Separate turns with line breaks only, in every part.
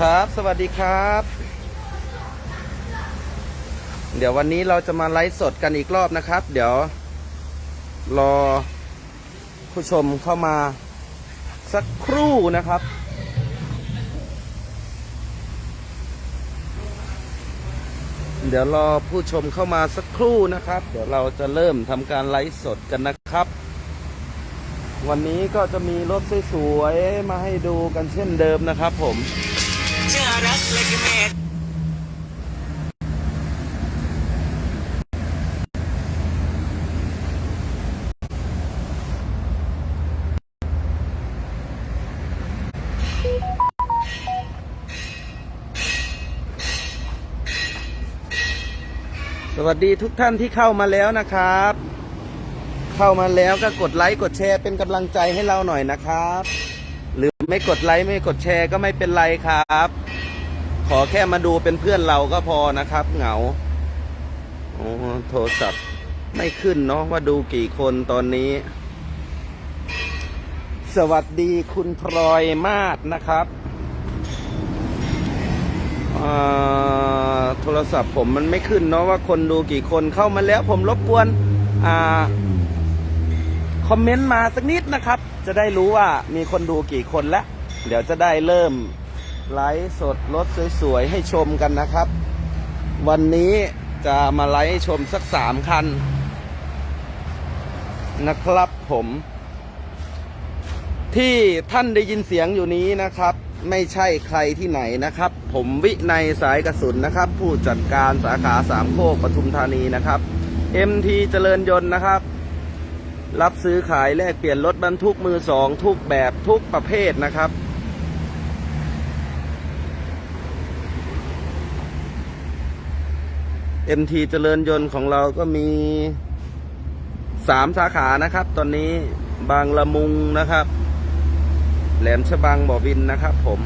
ครับ สวัสดีครับ เดี๋ยววันนี้เราจะมาไลฟ์สดกันอีกรอบนะครับ เดี๋ยว รอผู้ชมเข้ามาสักครู่นะครับ เดี๋ยวรอผู้ชมเข้ามาสักครู่นะครับ เดี๋ยวเราจะเริ่มทำการไลฟ์สดกันนะครับ วันนี้ก็จะมีรถสวยๆมาให้ดูกันเช่นเดิมนะครับผม
ชื่อรักเลยคือเมต
สวัสดีทุกท่านที่เข้ามาแล้วนะครับ เข้ามาแล้วก็กดไลค์กดแชร์เป็นกำลังใจให้เราหน่อยนะครับ ไม่กดไลค์ไม่กดแชร์ก็ไม่เป็นไรครับ ขอแค่มาดูเป็นเพื่อนเราก็พอนะครับ เหงาโอ้โทรศัพท์ไม่ขึ้นเนาะว่าดูกี่คนตอนนี้ สวัสดีคุณพลอยมาศนะครับโทรศัพท์ผมมันไม่ขึ้นเนาะว่าคนดูกี่คนเข้ามาแล้วผมรบกวนอ่า คอมเมนต์มาสักนิดนะครับ จะได้รู้ว่ามีคนดูกี่คนแล้ว เดี๋ยวจะได้เริ่มไลฟ์สดรถสวยๆ ให้ชมกันนะครับ วันนี้จะมาไลฟ์ชมสักสามคัน นะครับผม ที่ท่านได้ยินเสียงอยู่นี้นะครับ ไม่ใช่ใครที่ไหนนะครับ ผมวินัยสายกระสุนนะครับ ผู้จัดการสาขาสามโคกปทุมธานีนะครับ MT เจริญยนต์นะครับ รับซื้อขายแลกเปลี่ยนรถบรรทุกมือสองทุกแบบทุกประเภทนะครับ MT เจริญยนต์ของเราก็มีสามสาขานะครับ ตอนนี้บางละมุงนะครับ แหลมฉบังบ่อวินนะครับ ผม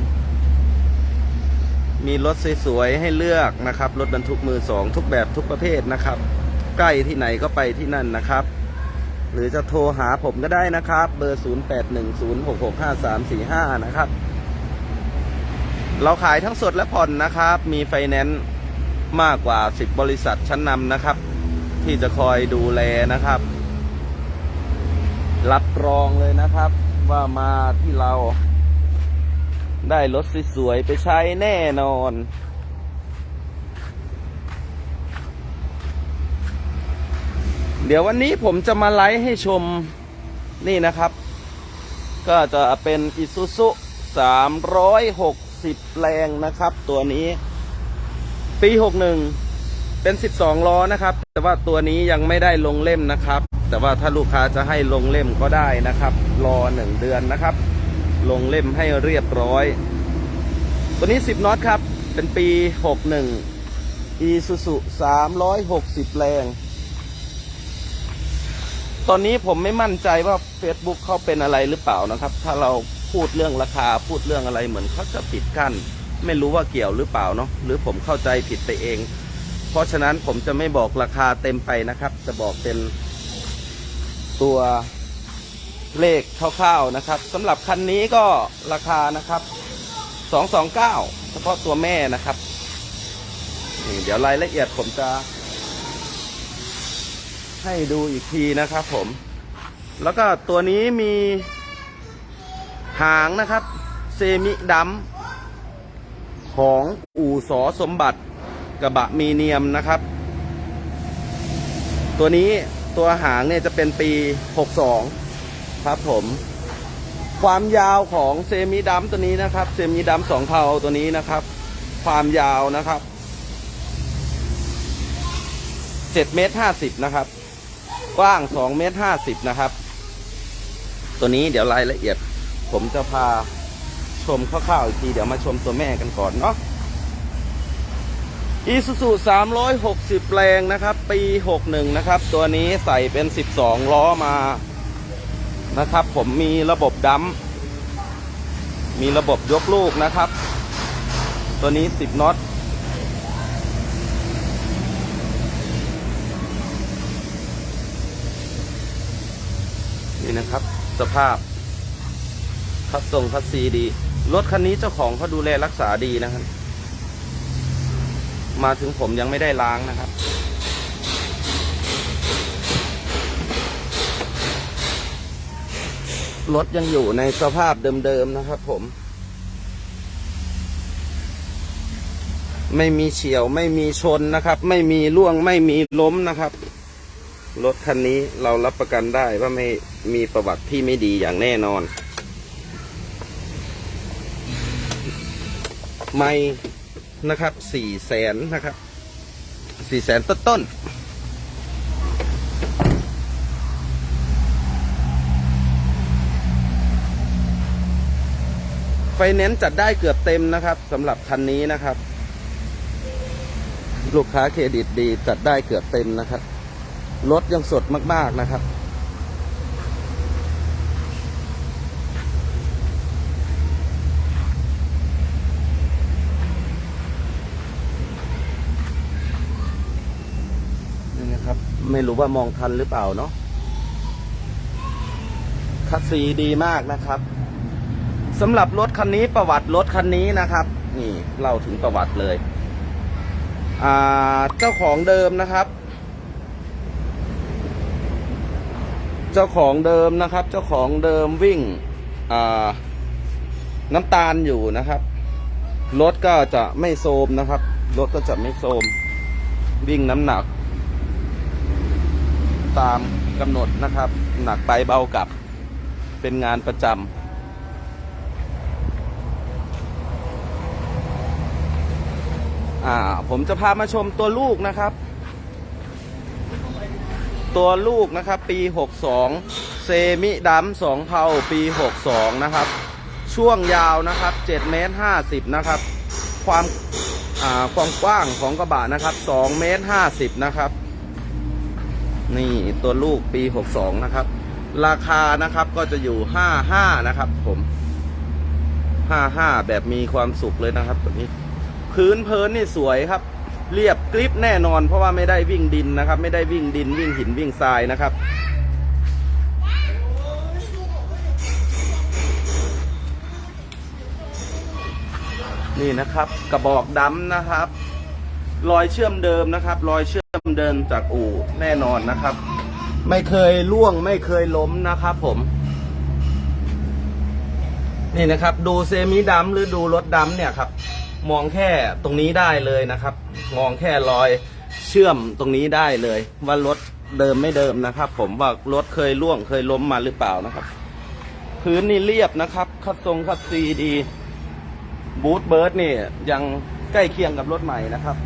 มีรถสวยๆให้เลือกนะครับ รถบรรทุกมือสองทุกแบบทุกประเภทนะครับ ใกล้ที่ไหนก็ไปที่นั่นนะครับ หรือจะโทรหาผมก็ได้นะครับ เบอร์ 0810665345 นะครับ เราขายทั้งสดและผ่อนนะครับ มีไฟแนนซ์มากกว่า 10 บริษัทชั้นนำนะครับ ที่จะคอยดูแลนะครับ รับรองเลยนะครับ ว่ามาที่เราได้รถสวยๆไปใช้แน่นอน เดี๋ยววันนี้ผมจะมาไลฟ์ให้ชมนี่นะครับ ก็จะเป็น Isuzu 360 แรงนะครับ ตัวนี้ปี 61 เป็น 12 ล้อนะครับ แต่ว่าตัวนี้ยังไม่ได้ลงเล่มนะครับ แต่ว่าถ้าลูกค้าจะให้ลงเล่มก็ได้นะครับ รอ 1 เดือนนะครับ ลงเล่มให้เรียบร้อย ตัวนี้ 10น็อตครับ เป็นปี 61 Isuzu 360 แรง ตอนนี้ผมไม่มั่นใจว่า Facebook เขาเป็นอะไรหรือเปล่านะครับ ถ้าเราพูดเรื่องราคาพูดเรื่องอะไรเหมือนเขาจะปิดกั้น ไม่รู้ว่าเกี่ยวหรือเปล่าเนาะหรือผมเข้าใจผิดไปเอง เพราะฉะนั้นผมจะไม่บอกราคาเต็มไปนะครับ จะบอกเป็นตัวเลขคร่าวๆนะครับสำหรับคันนี้ก็ราคานะครับ 229 เฉพาะตัวแม่นะครับ เดี๋ยวรายละเอียดผมจะ ให้ดูอีกทีนะครับผม แล้วก็ตัวนี้มีหางนะครับ เซมิดำของอู่สอสมบัติกระบะมีเนียมนะครับ ตัวนี้ตัวหางเนี่ยจะเป็นปี 62 ครับผม ความยาวของเซมิดัมตัวนี้นะครับ เซมิดัมสองเทาตัวนี้นะครับ ความยาวนะครับ7เมตร50 นะครับ กว้าง2เมตร50 นะครับ ตัวนี้เดี๋ยวรายละเอียด ผมจะพาชมคร่าวๆอีกที เดี๋ยวมาชมตัวแม่กันก่อนเนาะอีซูซู360 แรงนะครับ ปี 61 นะครับ ตัวนี้ใส่เป็น 12 ล้อมานะครับ ผมมีระบบดัมป์มีระบบยกลูกนะครับ ตัวนี้ 10น็อต นี่นะครับ สภาพพัดทรงพัดซีดี รถคันนี้เจ้าของเขาดูแลรักษาดีนะครับ มาถึงผมยังไม่ได้ล้างนะครับ รถยังอยู่ในสภาพเดิมๆนะครับ ผม ไม่มีเฉียวไม่มีชนนะครับ ไม่มีล่วงไม่มีล้มนะครับ รถคันนี้เรารับประกันได้ว่าไม่มีประวัติที่ไม่ดีอย่างแน่นอน ไม่นะครับสี่แสนนะครับสี่แสนต้นต้นๆไฟแนนซ์จัดได้เกือบเต็มนะครับสำหรับคันนี้นะครับ ลูกค้าเครดิตดีจัดได้เกือบเต็มนะครับ รถยังสดมาก ๆ นะครับ นี่นะครับ ไม่รู้ว่ามองทันหรือเปล่าเนาะคัสซีดีมากนะครับสำหรับรถคันนี้ประวัติรถคันนี้นะครับ นี่เล่าถึงประวัติเลย อ่า เจ้าของเดิมนะครับ เจ้าของเดิมนะครับ เจ้าของเดิมวิ่งน้ำตาลอยู่นะครับ รถก็จะไม่โทมนะครับ รถก็จะไม่โทมวิ่งน้ำหนัก ตามกำหนดนะครับ หนักไปเบากลับ เป็นงานประจำผมจะพามาชมตัวลูกนะครับ ตัวลูกนะครับปี 62 เซมิดัมสองเผาปี 62 นะครับ ช่วงยาวนะครับ7เมตร50 นะครับ ความความกว้างของกระบะนะครับ2เมตร50 นะครับ นี่ตัวลูกปี 62 นะครับ ราคานะครับก็จะอยู่ 55 นะครับผม55แบบมีความสุขเลยนะครับตัวนี้ พื้นเพลินนี่สวยครับ เรียบกริบแน่นอน เพราะว่าไม่ได้วิ่งดินนะครับ ไม่ได้วิ่งดินวิ่งหินวิ่งทรายนะครับ นี่นะครับกระบอกดำนะครับ รอยเชื่อมเดิมนะครับ รอยเชื่อมเดิมจากอู่แน่นอนนะครับ ไม่เคยล่วงไม่เคยล้มนะครับผมนี่นะครับ ดูเซมิดำหรือดูรถดำเนี่ยครับ มองแค่ตรงนี้ได้เลยนะครับ มองแค่รอยเชื่อมตรงนี้ได้เลย ว่ารถเดิมไม่เดิมนะครับ ผมว่ารถเคยล่วงเคยล้มมาหรือเปล่านะครับ พื้นนี่เรียบนะครับ คัดทรงคัดซีดีบูทเบิร์ดนี่ยังใกล้เคียงกับรถใหม่นะครับ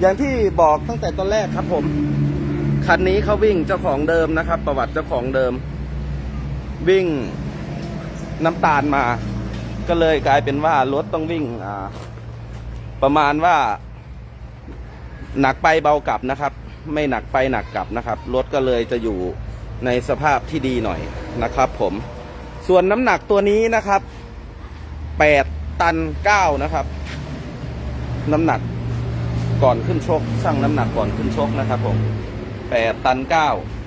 อย่างที่บอกตั้งแต่ตอนแรกครับ ผมคันนี้เขาวิ่งเจ้าของเดิมนะครับ ประวัติเจ้าของเดิม วิ่งน้ำตาลมา ก็เลยกลายเป็นว่ารถต้องวิ่งอ่า ประมาณว่า หนักไปเบากลับนะครับ ไม่หนักไปหนักกลับนะครับ รถก็เลยจะอยู่ในสภาพที่ดีหน่อยนะครับ ผมส่วนน้ำหนักตัวนี้นะครับ8ตัน9นะครับ น้ำหนักก่อนขึ้นชก ช่างน้ำหนักก่อนขึ้นชกนะครับผม8ตัน9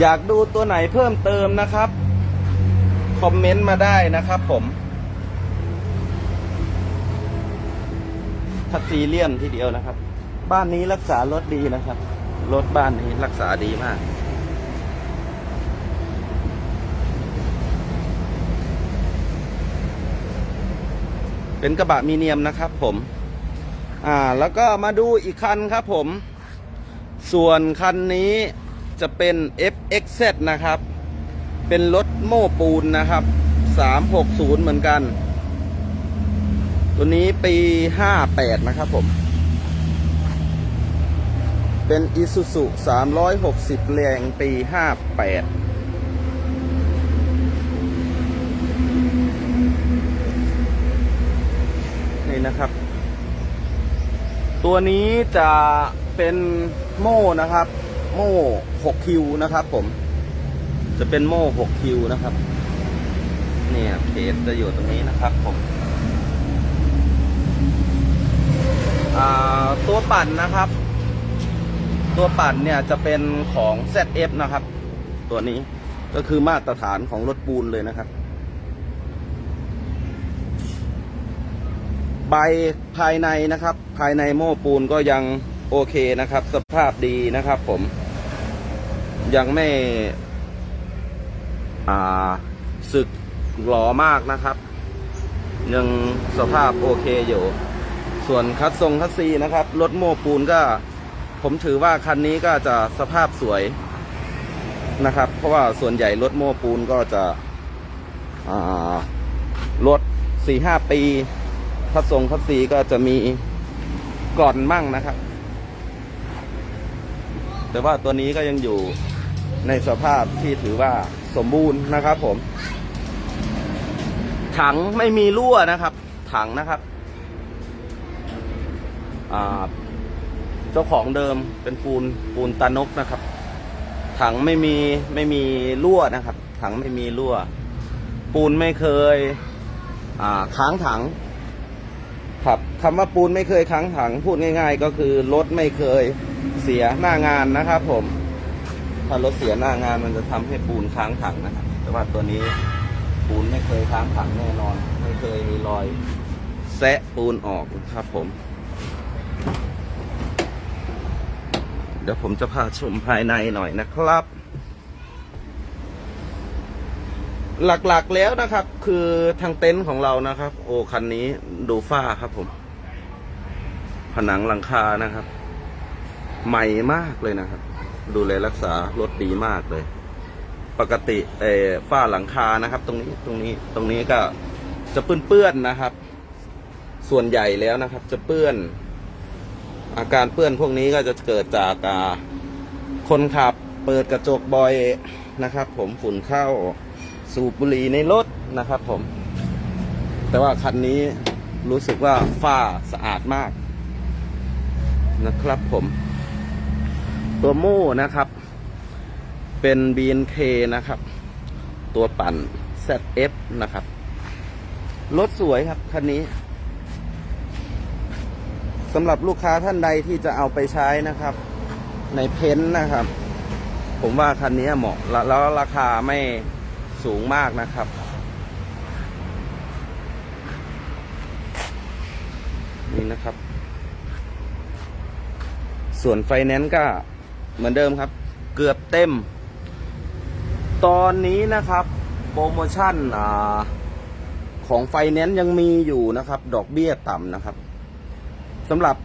อยากดูตัวไหนเพิ่มเติมนะครับ คอมเมนต์มาได้นะครับผมทักซีเลียนทีเดียวนะครับ บ้านนี้รักษารถดีนะครับ รถบ้านนี้รักษาดีมากเป็นกระบะมีเนียมนะครับผม อ่า แล้วก็มาดูอีกคันครับผม ส่วนคันนี้ จะเป็น FXZ นะครับ เป็นรถโม้ปูนนะครับ 360 เหมือนกัน ตัวนี้ปี 58 นะครับผม เป็น Isuzu 360 แรงปี 58นี่นะครับ ตัวนี้จะเป็นโม่นะครับ โม่6คิวนะครับ ผม จะเป็นโม่6คิวนะครับ เนี่ยเพจจะอยู่ตรงนี้นะครับ ผมตัวปั่นนะครับ ตัวปั่นเนี่ยจะเป็นของ ZF นะครับ ตัวนี้ก็คือมาตรฐานของรถปูนเลยนะครับ ใบภายในนะครับ ภายในโม้ปูนก็ยังโอเคนะครับ สภาพดีนะครับผม ยังไม่สึกหล่อมากนะครับ ยังสภาพโอเคอยู่ ส่วนคัดทรงคัดซีนะครับ รถโม้ปูนก็ ผมถือว่าคันนี้ก็จะสภาพสวยนะครับ เพราะว่าส่วนใหญ่รถโม้ปูนก็จะรถสี่ห้าปีคัดทรงคัดซีก็จะมีก่อนมั่งนะครับ แต่ว่าตัวนี้ก็ยังอยู่ ในสภาพที่ถือว่าสมบูรณ์นะครับ ผม ถังไม่มีรั่วนะครับ ถังนะครับเจ้าของเดิมเป็นปูนปูนตานกนะครับ ถังไม่มีไม่มีรั่วนะครับ ถังไม่มีรั่ว ปูนไม่เคยค้างถัง ครับคำว่าปูนไม่เคยค้างถัง พูดง่าย ๆ ก็คือรถไม่เคยเสียหน้างานนะครับ ผม ถ้ารถเสียหน้างานมันจะทำให้ปูนค้างถังนะครับ แต่ว่าตัวนี้ปูนไม่เคยค้างถังแน่นอน ไม่เคยมีรอย แซะปูนออกนะครับผม เดี๋ยวผมจะพาชมภายในหน่อยนะครับ หลักๆแล้วนะครับ คือทางเต็นท์ของเรานะครับ โอ้คันนี้ดูฝ้าครับผม ผนังหลังคานะครับ ใหม่มากเลยนะครับ ดูแลรักษารถดีมากเลย ปกติเอฝ้าหลังคานะครับ ตรงนี้ตรงนี้ตรงนี้ก็จะเปื้อนๆนะครับ ส่วนใหญ่แล้วนะครับ จะเปื้อน อาการเปื้อนพวกนี้ก็จะเกิดจากาคนขับเปิดกระจกบ่อยนะครับ ผมฝุ่นเข้าสูบบุหรี่ในรถนะครับ ผม แต่ว่าคันนี้รู้สึกว่าฝ้าสะอาดมากนะครับผม ตัวโม่นะครับ เป็น BNK นะครับ ตัวปั่น ZF นะครับ รถสวยครับ คันนี้สำหรับลูกค้าท่านใดที่จะเอาไปใช้นะครับ ในเพ้นท์นะครับ ผมว่าคันนี้เหมาะและแล้วราคาไม่สูงมากนะครับนี่นะครับ ส่วนไฟแนนซ์ก็ เหมือนเดิมครับ เกือบเต็ม ตอนนี้นะครับ โปรโมชั่นอของไฟแนนซ์ยังมีอยู่นะครับ ดอกเบี้ยต่ำนะครับสำหรับ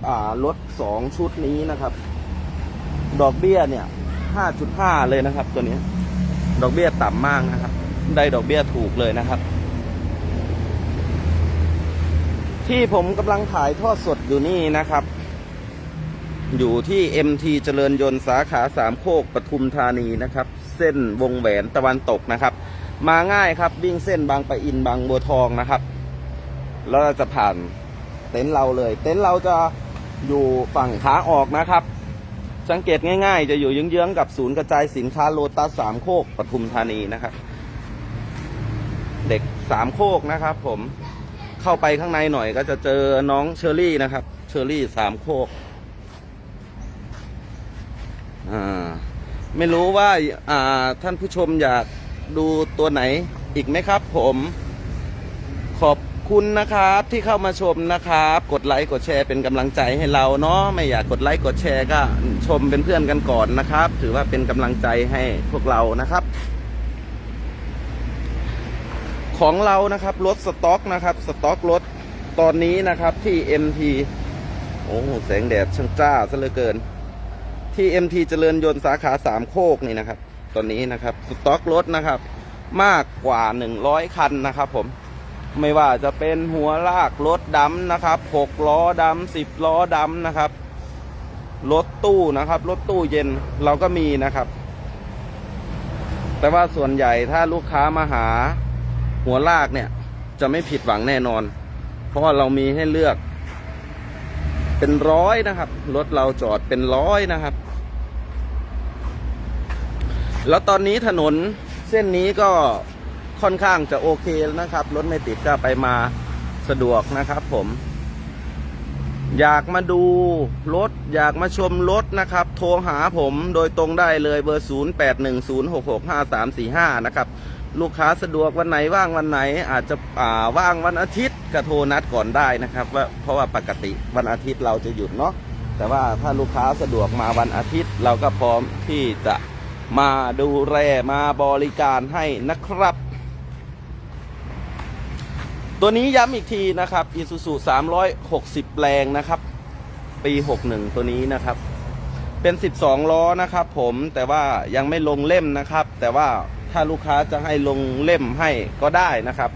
รถสองชุดนี้นะครับ ดอกเบี้ยเนี่ยห้าจุดห้าเลยนะครับ ตัวนี้ ดอกเบี้ยต่ำมากนะครับ ได้ดอกเบี้ยถูกเลยนะครับ ที่ผมกำลังถ่ายทอดสดอยู่นี่นะครับ อยู่ที่ MT เจริญยนต์สาขาสามโคกปทุมธานีนะครับ เส้นวงแหวนตะวันตกนะครับ มาง่ายครับวิ่งเส้นบางปะอินบางบัวทองนะครับ แล้วเราจะผ่านเต็นท์เราเลย เต็นท์เราจะอยู่ฝั่งขาออกนะครับ สังเกตง่าย ๆ จะอยู่เยื้องๆกับศูนย์กระจายสินค้าโลตัสสามโคกปทุมธานีนะครับ เด็กสามโคกนะครับ ผมเข้าไปข้างในหน่อยก็จะเจอน้องเชอรี่นะครับ เชอรี่สามโคกอ่า ไม่รู้ว่าอ่าท่านผู้ชมอยากดูตัวไหนอีกไหมครับ ผมขอบคุณนะครับที่เข้ามาชมนะครับ กดไลค์กดแชร์เป็นกำลังใจให้เราเนาะไม่อยากกดไลค์กดแชร์ก็ชมเป็นเพื่อนกันก่อนนะครับ ถือว่าเป็นกำลังใจให้พวกเรานะครับ ของเรานะครับรถสต็อกนะครับสต็อกรถตอนนี้นะครับที่ MT โอ้แสงแดดช่างจ้าซะเหลือเกิน ที่ MT เจริญยนต์สาขาสามโคกนี่นะครับ ตอนนี้นะครับสต็อกรถนะครับ มากกว่า 100 คันนะครับผมไม่ว่าจะเป็นหัวลากรถดำนะครับหกล้อดำสิบล้อดำนะครับรถตู้นะครับรถตู้เย็นเราก็มีนะครับ แต่ว่าส่วนใหญ่ถ้าลูกค้ามาหาหัวลากเนี่ย จะไม่ผิดหวังแน่นอน เพราะว่าเรามีให้เลือก เป็นร้อยนะครับรถเราจอดเป็นร้อยนะครับ แล้วตอนนี้ถนนเส้นนี้ก็ค่อนข้างจะโอเคแล้วนะครับ รถไม่ติดก็ไปมาสะดวกนะครับผม อยากมาดูรถ อยากมาชมรถนะครับ โทรหาผมโดยตรงได้เลยเบอร์ 0 8 1 0 6 6 5 3 4 5 นะครับ ลูกค้าสะดวกวันไหนว่างวันไหน อาจจะอ่าว่างวันอาทิตย์ก็โทรนัดก่อนได้นะครับว่าเพราะว่าปกติวันอาทิตย์เราจะหยุดเนาะแต่ว่าถ้าลูกค้าสะดวกมาวันอาทิตย์เราก็พร้อมที่จะ มาดูแลมาบริการให้นะครับ ตัวนี้ย้ำอีกทีนะครับ Isuzu 360 แรงนะครับ ปี 61 ตัวนี้นะครับ เป็น 12 ล้อนะครับผมแต่ว่ายังไม่ลงเล่มนะครับ แต่ว่าถ้าลูกค้าจะให้ลงเล่มให้ก็ได้นะครับ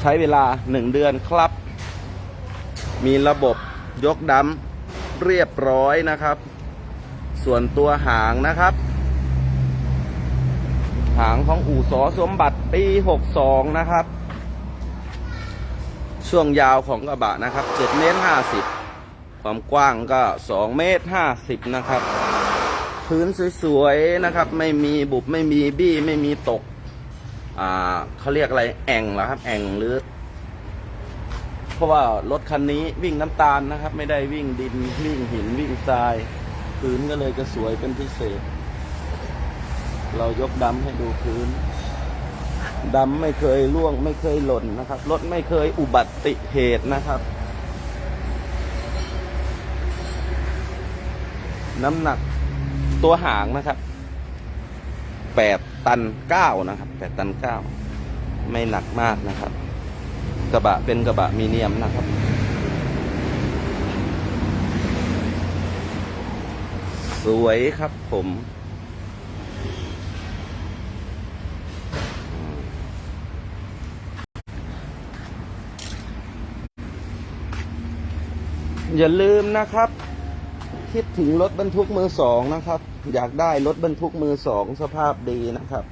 ใช้เวลา 1 เดือนครับ มีระบบยกดัมเรียบร้อยนะครับ ส่วนตัวหางนะครับ หางของอู่สอสมบัติปี 62 นะครับ ช่วงยาวของกระบะนะครับ7เมตร50 ความกว้างก็ 2 เมตร 50 นะครับ พื้นสวยๆ นะครับ ไม่มีบุบไม่มีบี้ไม่มีตก อ่าเขาเรียกอะไรแอ่งเหรอครับแอ่งหรือเพราะว่ารถคันนี้วิ่งน้ำตาลนะครับ ไม่ได้วิ่งดินวิ่งหินวิ่งทราย พื้นก็เลยจะสวยเป็นพิเศษ เรายกดำให้ดูพื้นดำไม่เคยล่วงไม่เคยหล่นนะครับรถไม่เคยอุบัติเหตุนะครับ น้ำหนักตัวหางนะครับแปดตันเก้านะครับแปดตันเก้าไม่หนักมากนะครับ กระบะเป็นกระบะมีเนียมนะครับ วยครับผม อย่าลืมนะครับ คิดถึงรถบรรทุกมือสองนะครับ อยากได้รถบรรทุกมือสองสภาพดีนะครับ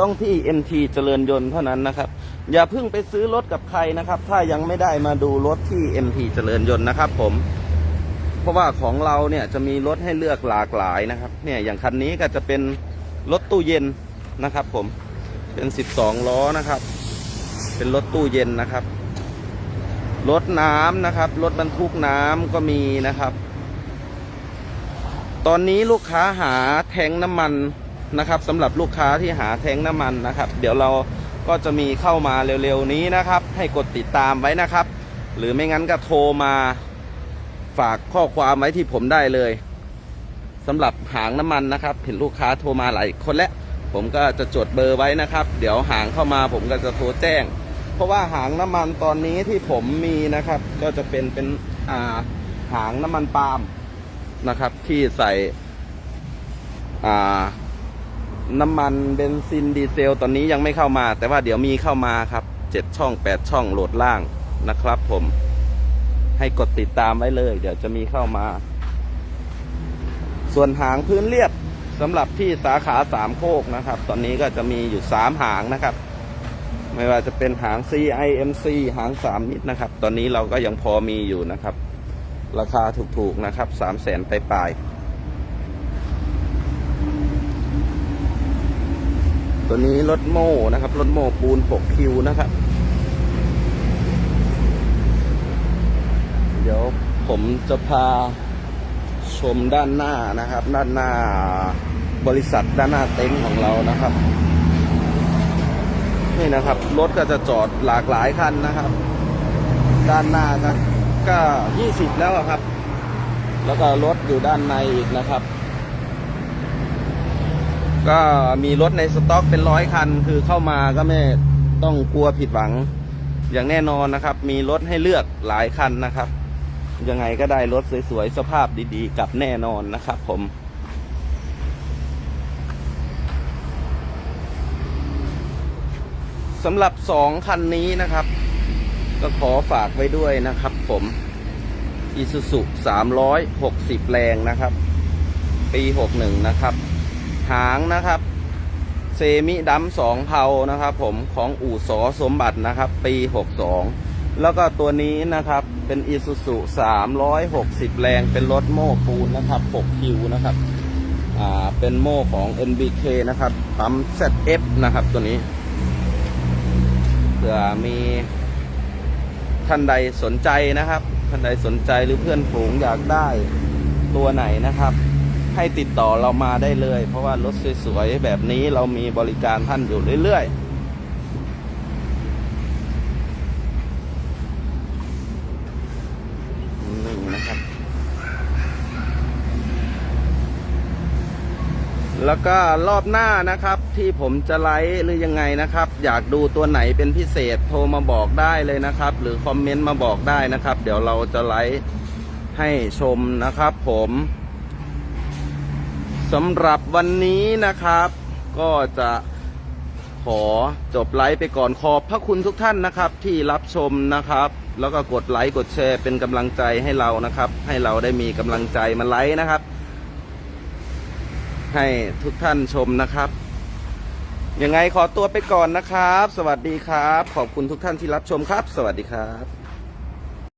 ต้องที่ MT เจริญยนต์เท่านั้นนะครับ อย่าเพิ่งไปซื้อรถกับใครนะครับ ถ้ายังไม่ได้มาดูรถที่ MT เจริญยนต์นะครับผม เพราะว่าของเราเนี่ยจะมีรถให้เลือกหลากหลายนะครับ เนี่ยอย่างคันนี้ก็จะเป็นรถตู้เย็นนะครับ ผมเป็น 12 ล้อนะครับ เป็นรถตู้เย็นนะครับรถน้ำนะครับรถบรรทุกน้ำก็มีนะครับ ตอนนี้ลูกค้าหาแทงน้ำมันนะครับสำหรับลูกค้าที่หาแทงน้ำมันนะครับ เดี๋ยวเราก็จะมีเข้ามาเร็วๆนี้นะครับ ให้กดติดตามไว้นะครับ หรือไม่งั้นก็โทรมา ฝากข้อความไว้ที่ผมได้เลยสำหรับหางน้ำมันนะครับ เห็นลูกค้าโทรมาหลายคนแล้ว ผมก็จะจดเบอร์ไว้นะครับ เดี๋ยวหางเข้ามาผมก็จะโทรแจ้ง เพราะว่าหางน้ำมันตอนนี้ที่ผมมีนะครับ ก็จะเป็นเป็นอ่าหางน้ำมันปาล์มนะครับ ที่ใส่อ่าน้ำมันเบนซินดีเซล ตอนนี้ยังไม่เข้ามา แต่ว่าเดี๋ยวมีเข้ามาครับเจ็ดช่องแปดช่องโหลดล่างนะครับผม ให้กดติดตามไว้เลย เดี๋ยวจะมีเข้ามา ส่วนหางพื้นเรียบสำหรับที่สาขาสามโคกนะครับ ตอนนี้ก็จะมีอยู่สามหางนะครับ ไม่ว่าจะเป็นหาง CIMC หางสามมิตนะครับ ตอนนี้เราก็ยังพอมีอยู่นะครับ ราคาถูกๆนะครับสามแสนปลายตัวนี้รถโม่นะครับรถโม่ปูน6คิวนะครับ ดี๋ยวผมจะพาชมด้านหน้านะครับ ด้านหน้าบริษัทด้านหน้าเต็นท์ของเรานะครับ นี่นะครับ รถก็จะจอดหลากหลายคันนะครับ ด้านหน้าก็ก็ยี่สิบแล้วครับ แล้วก็รถอยู่ด้านในอีกนะครับ ก็มีรถในสต็อกเป็นร้อยคัน คือเข้ามาก็ไม่ต้องกลัวผิดหวังอย่างแน่นอนนะครับ มีรถให้เลือกหลายคันนะครับ ยังไงก็ได้รถสวยๆ สภาพดีๆกลับแน่นอนนะครับผม สำหรับสองคันนี้นะครับ ก็ขอฝากไว้ด้วยนะครับผม Isuzu 360 แรงนะครับ ปี 61 นะครับ หางนะครับเซมิดัมสองเผานะครับผมของอู่สอสมบัตินะครับ ปี 62 แล้วก็ตัวนี้นะครับเป็น Isuzu 360 แรงเป็นรถโม้ปูนนะครับ6คิวนะครับอ่าเป็นโม่ของ NBK นะครับปั๊ม ZF นะครับตัวนี้เผื่อมีท่านใดสนใจนะครับ ท่านใดสนใจหรือเพื่อนฝูงอยากได้ตัวไหนนะครับ ให้ติดต่อเรามาได้เลย เพราะว่ารถสวยๆแบบนี้เรามีบริการท่านอยู่เรื่อยๆ แล้วก็รอบหน้านะครับที่ผมจะไลฟ์หรือยังไงนะครับ อยากดูตัวไหนเป็นพิเศษโทรมาบอกได้เลยนะครับ หรือคอมเมนต์มาบอกได้นะครับ เดี๋ยวเราจะไลฟ์ให้ชมนะครับ ผมสำหรับวันนี้นะครับ ก็จะขอจบไลฟ์ไปก่อนขอบพระคุณทุกท่านนะครับ ที่รับชมนะครับ แล้วก็กดไลค์กดแชร์เป็นกำลังใจให้เรานะครับ ให้เราได้มีกำลังใจมาไลฟ์นะครับ ให้ทุกท่านชมนะครับ ยังไงขอตัวไปก่อนนะครับ สวัสดีครับ ขอบคุณทุกท่านที่รับชมครับ สวัสดีครับ